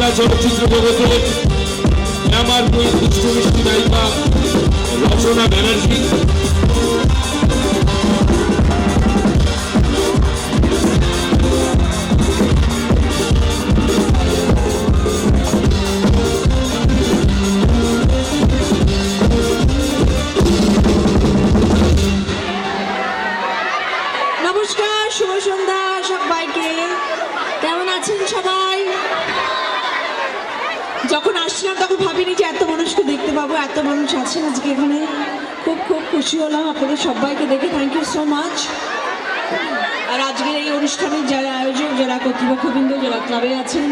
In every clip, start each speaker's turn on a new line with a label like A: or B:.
A: বাংলা চলচ্চিত্র জগতে আমার দুই দুষ্টু মিষ্টি নায়িকা রচনা ব্যানার্জি।
B: নমস্কার, শুভ সন্ধ্যা সবাইকে। কেমন আছেন সবাই? যখন আসছিলাম তখন ভাবিনি যে এত মানুষকে দেখতে পাবো, এত মানুষ আছেন আজকে এখানে। খুব খুব খুশি হলাম আপনাদের সবাইকে দেখে। থ্যাংক ইউ সো মাচ আর আজকের এই অনুষ্ঠানের যারা আয়োজক, যারা কর্তৃপক্ষবৃন্দ যারা ক্লাবে আছেন,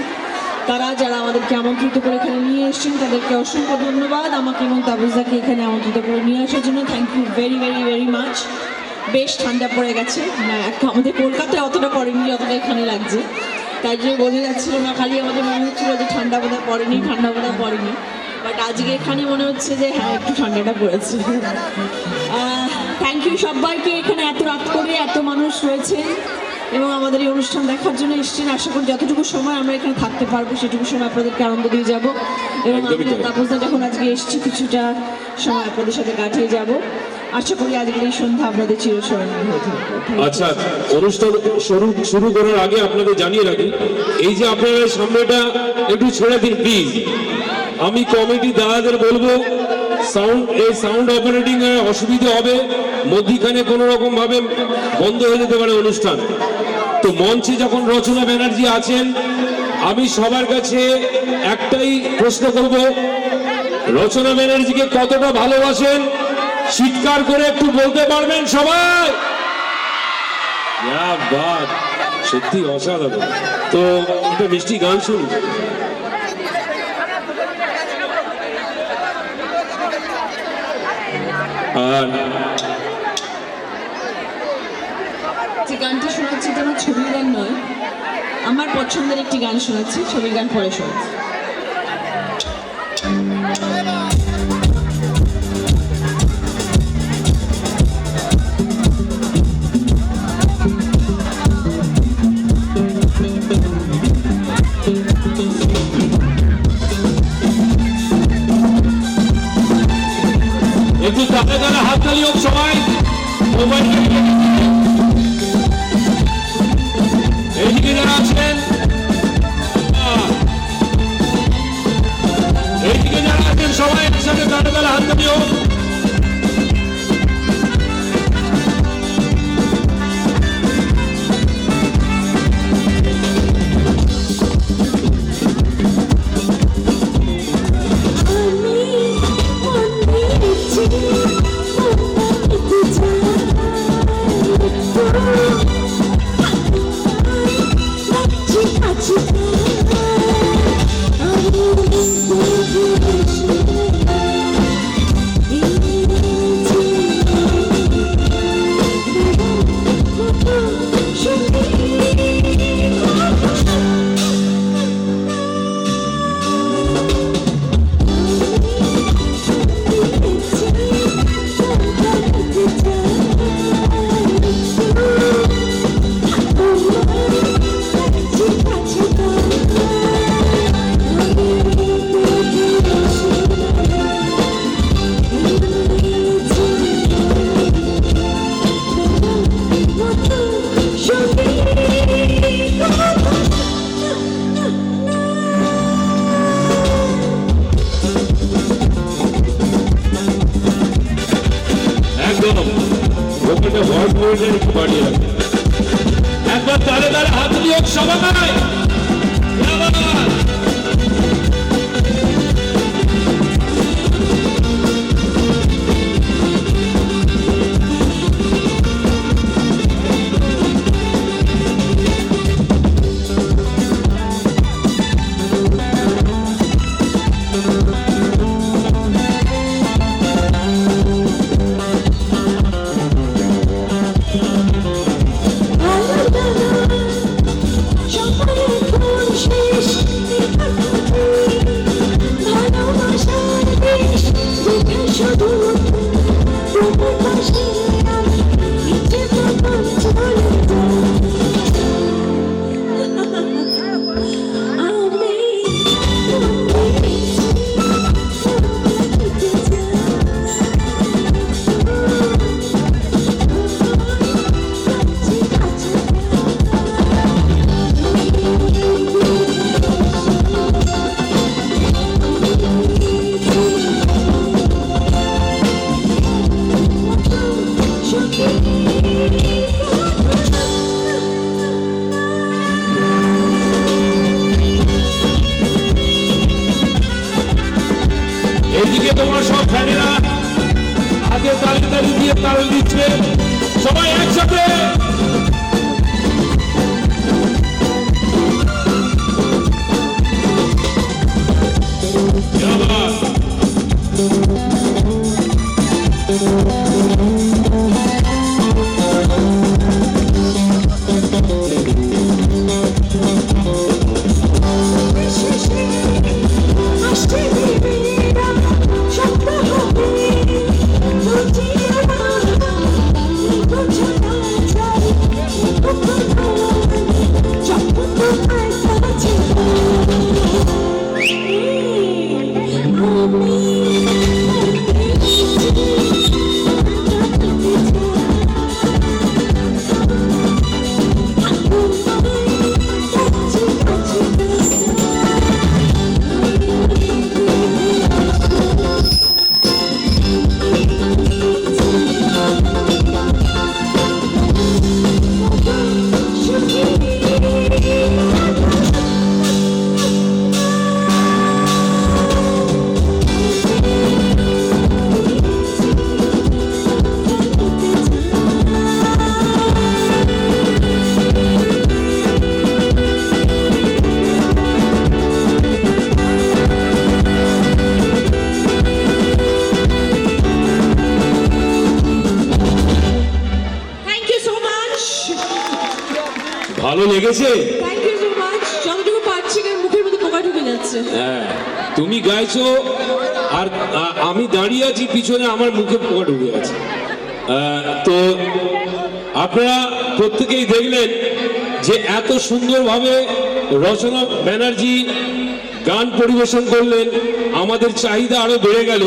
B: তারা যারা আমাদেরকে আমন্ত্রিত করে এখানে নিয়ে এসেছেন, তাদেরকে অসংখ্য ধন্যবাদ। আমাকে এবং তাবুজাকে এখানে আমন্ত্রিত করে নিয়ে আসার জন্য thank you very very very much বেশ ঠান্ডা পড়ে গেছে। আমাদের কলকাতায় অতটা পড়েনি, অতটা এখানে লাগছে। তাই জন্য বোঝা যাচ্ছিল না খালি আমাদের মনে হচ্ছিল যে ঠান্ডা বোধহয় পড়েনি ঠান্ডা বোধহয় পড়েনি। বাট আজকে এখানে মনে হচ্ছে যে হ্যাঁ একটু ঠান্ডাটা পড়েছে। থ্যাংক ইউ সবাইকে এখানে এত রাত করে এত মানুষ রয়েছে এবং আমাদের এই অনুষ্ঠান দেখার জন্য এসেছেন। আশা করি যতটুকু সময় আমরা এখানে থাকতে পারব সেটুকু সময় আপনাদেরকে আনন্দ দিয়ে যাব। এবং
A: তাই।
B: তাপসদা যখন আজকে এসেছি কিছুটা সময় আপনাদের সাথে কাটিয়ে যাব। আশা করি আজকের এই সন্ধ্যা আপনাদের চিরস্মরণীয়
A: আচ্ছা অনুষ্ঠান শুরু শুরু করার আগে আপনাদের জানিয়ে রাখি, এই যে আপনারা সামনেটা একটু ছেড়ে দিন প্লিজ আমি কমিটি দাদাদের বলব সাউন্ড এই সাউন্ড অপারেটিং অসুবিধা হবে, মধ্যিখানে কোনো রকম ভাবে বন্ধ হয়ে যেতে পারে অনুষ্ঠান। তো মঞ্চে যখন রচনা ব্যানার্জি আছেন, আমি সবার কাছে একটাই প্রশ্ন করব, রচনা ব্যানার্জিকে কতটা ভালোবাসেন চিৎকার করে একটু বলতে পারবেন সবাই? সত্যি অসাধারণ। তো একটা মিষ্টি গান শুনি আর
B: যে গানটি শোনাচ্ছি আমার ছবির গান নয় আমার পছন্দের একটি গান শোনাচ্ছি ছবির গান পরে শোনাচ্ছি।
A: তালে তালে হাত তালি হোক সবাই এইদিকে যারা আছেন এইদিকে যারা আছেন সবাই একসাথে তালে তালে হাত তালি হোক।
C: আমি মনে
A: একবার তাহলে তার হাত দিয়ে সবাই
B: ওইদিকে তোমার সব ফ্যানেরা। হাতে তালি তালি দিয়ে তাল দিচ্ছে। সবাই একসাথে। क्या ভালো লেগেছে?
A: থ্যাংক ইউ সো মাচ যতটুকু পারছি কারণ মুখের মধ্যে পোকা ঢুকে যাচ্ছে।
B: হ্যাঁ তুমি গাইছো আর আমি দাঁড়িয়ে আছি পিছনে আমার মুখে পোকা ঢুকে আছে তো আপনারা প্রত্যেকেই দেখলেন যে এত সুন্দরভাবে রচনা ব্যানার্জি গান পরিবেশন করলেন। আমাদের চাহিদা আরও বেড়ে গেল।